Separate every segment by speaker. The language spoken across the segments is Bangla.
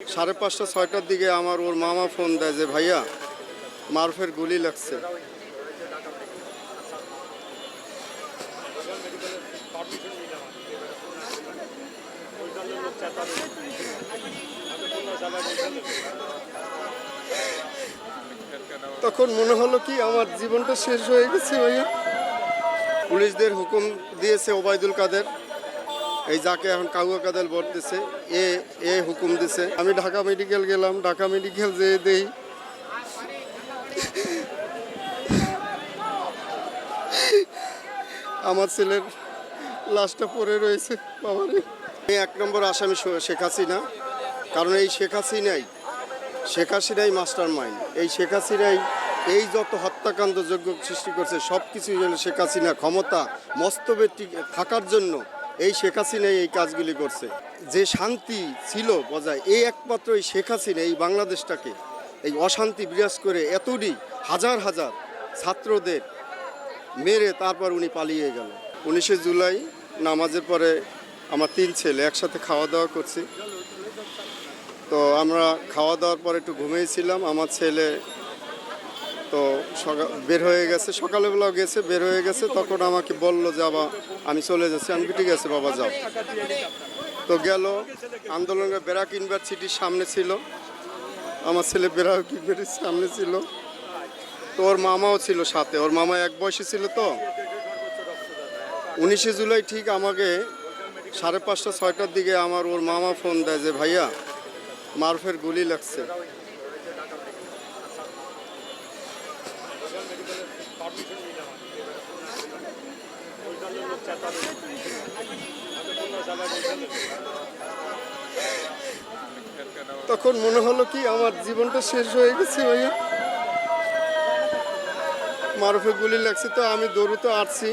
Speaker 1: সাড়ে পাঁচটা, ছয়টার দিকে আমার ওর মামা ফোন দেয় যে, ভাইয়া, মারফের গুলি লাগছে। তখন মনে হলো কি, আমার জীবনটা শেষ হয়ে গেছে ভাইয়া। পুলিশদের হুকুম দিয়েছে ওবায়দুল কাদের। এই যাকে এখন কাউয়া কাদের বলতেছে এ এ হুকুম দিছে। আমি ঢাকা মেডিকেল গেলাম, ঢাকা মেডিকেল যেয়ে দেই। আমার ছেলের লাশটা পড়ে রয়েছে বাবারে আমি এক নম্বর আসামি শেখ হাসিনা, কারণ এই শেখ হাসিনাই শেখ হাসিনাই মাস্টার মাইন্ড। এই শেখ হাসিনাই এই যত হত্যাকাণ্ড যোগ্য সৃষ্টি করছে সব হলো শেখ হাসিনা ক্ষমতা, মস্তবে থাকার জন্য এই শেখ হাসিনাই এই কাজগুলি করছে। যে শান্তি ছিল বজায়, এই একমাত্র এই শেখ হাসিনা এই বাংলাদেশটাকে, এই অশান্তি বিরাজ করে এতটি হাজার হাজার ছাত্রদের মেরে তারপর উনি পালিয়ে গেল। উনিশে জুলাই নামাজের পরে আমার তিন ছেলে একসাথে খাওয়া দাওয়া করছি। তো আমরা খাওয়া দাওয়ার পরে একটু ঘুমিয়েছিলাম। আমার ছেলে তো বের হয়ে গেছে, সকালবেলাও গেছে, বের হয়ে গেছে, তখন আমাকে বলল যে, বাবা, আমি চলে যাচ্ছি। আমি ঠিক আছে, বাবা, যাও। তো গেল, আন্দোলনের ব্যারাক ইউনিভার্সিটির সামনে ছিল। আমার ছেলে ব্যারাক ইউনিভার্সিটির সামনে ছিল। তো ওর মামাও ছিল সাথে। ওর মামা এক বয়সী ছিল তো। উনিশে জুলাই ঠিক আমাকে সাড়ে পাঁচটা, ছয়টার দিকে আমার ওর মামা ফোন দেয় যে, ভাইয়া, মারফের গুলি লাগছে। তখন মনে হলো কি আমার জীবনটা শেষ হয়ে গেছে ভাইয়া। মারুফে গুলি লাগছে তো আমি দৌড়িত আসছি।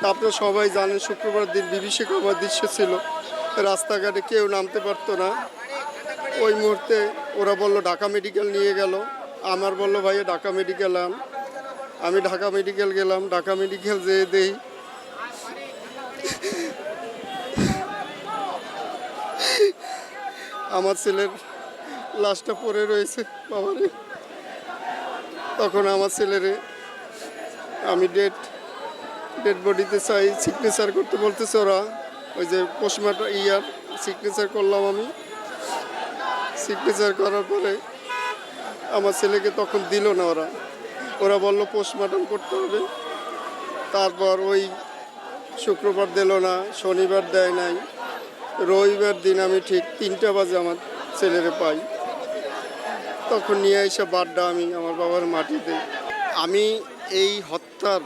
Speaker 1: তা আপনারা সবাই জানেন শুক্রবার দিন বিভীষিকাময় দৃশ্য ছিল। রাস্তাঘাটে কেউ নামতে পারতো না। ওই মুহূর্তে ওরা বলল, ঢাকা মেডিকেল নিয়ে গেল। আমার বলল, ভাইয়া, ঢাকা মেডিকেল আন আমি ঢাকা মেডিকেল গেলাম, ঢাকা মেডিকেল যেয়ে দেই। আমার ছেলের লাশটা পড়ে রয়েছে বাবারে তখন আমার ছেলেরে আমি ডেট ডেড বডিতে চাই সিগনেচার করতে বলতেছে ওরা। ওই যে পোস্টমার্টম ইয়ার সিগনেচার করলাম আমি। সিগনেচার করার পরে আমার ছেলেকে তখন দিল না ওরা। ওরা বলল পোস্টমার্টম করতে হবে। তারপর ওই শুক্রবার দিল না, শনিবার দেয় নাই। রবিবার দিন আমি ঠিক তিনটা বাজে আমার ছেলেরে পাই। তখন নিয়ে এসে বাড্ডা আমি আমার বাবার মাটিতে আমি এই হত্যার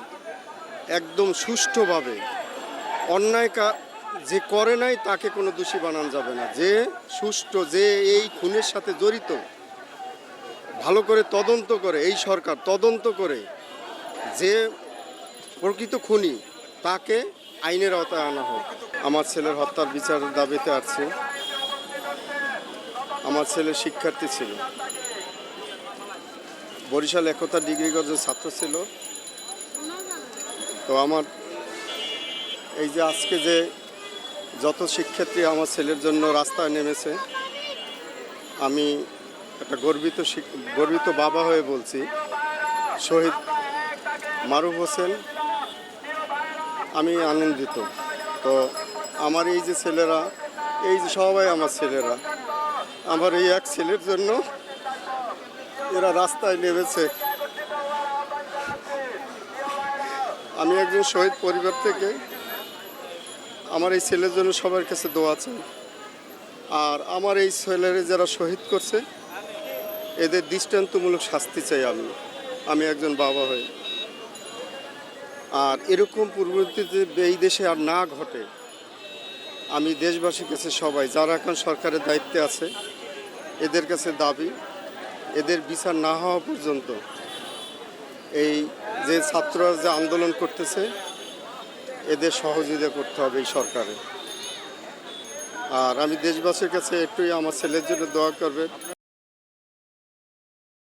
Speaker 1: একদম সুষ্ঠুভাবে অন্যায় কা, যে করে নাই তাকে কোনো দোষী বানানো যাবে না। যে সুষ্ঠু, যে এই খুনের সাথে জড়িত ভালো করে তদন্ত করে, এই সরকার তদন্ত করে যে প্রকৃত খুনি তাকে আইনের আওতায় আনা হোক। আমার ছেলের হত্যার বিচারের দাবিতে আসছে। আমার ছেলে শিক্ষার্থী ছিল। বরিশাল একতা ডিগ্রি কলেজের ছাত্র ছিল। তো আমার এই যে আজকে যে যত শিক্ষার্থী আমার ছেলের জন্য রাস্তায় নেমেছে, আমি একটা গর্বিত গর্বিত বাবা হয়ে বলছি। শহীদ মারুফ হোসেন। আমি আনন্দিত। তো আমার এই যে ছেলেরা, এই যে সবাই আমার ছেলেরা, আমার এই এক ছেলের জন্য এরা রাস্তায় নেমেছে। আমি একজন শহীদ পরিবার থেকে আমার এই ছেলের জন্য সবার কাছে দোয়া চাই। আর আমার এই ছেলেরা যারা শহীদ করছে এদের দৃষ্টান্তমূলক শাস্তি চাই আমি। আমি একজন বাবা হয়ে আর এরকম পূর্ববর্তীতে এই দেশে আর না ঘটে, আমি দেশবাসীর কাছে সবাই, যারা এখন সরকারের দায়িত্বে আছে, এদের কাছে দাবি, এদের বিচার না হওয়া পর্যন্ত এই যে ছাত্ররা যে আন্দোলন করতেছে, এদের সহযোগিতা করতে হবে এই সরকারে। আর আমি দেশবাসীর কাছে একটুই আমার ছেলের জন্য দোয়া করবে